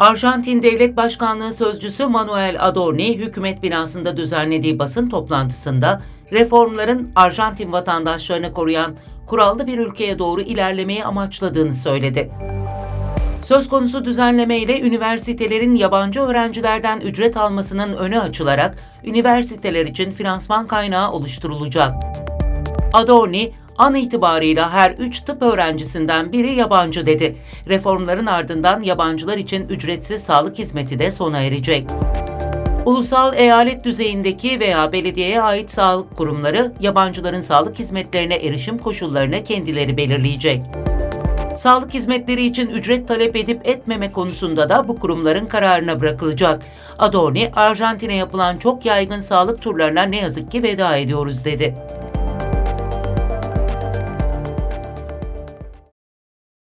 Arjantin Devlet Başkanlığı Sözcüsü Manuel Adorni, hükümet binasında düzenlediği basın toplantısında reformların Arjantin vatandaşlarını koruyan kurallı bir ülkeye doğru ilerlemeyi amaçladığını söyledi. Söz konusu düzenleme ile üniversitelerin yabancı öğrencilerden ücret almasının önü açılarak üniversiteler için finansman kaynağı oluşturulacak. Adorni, an itibarıyla her 3 tıp öğrencisinden biri yabancı dedi. Reformların ardından yabancılar için ücretsiz sağlık hizmeti de sona erecek. Ulusal eyalet düzeyindeki veya belediyeye ait sağlık kurumları yabancıların sağlık hizmetlerine erişim koşullarını kendileri belirleyecek. Sağlık hizmetleri için ücret talep edip etmeme konusunda da bu kurumların kararına bırakılacak. Adorni, Arjantin'e yapılan çok yaygın sağlık turlarına ne yazık ki veda ediyoruz dedi.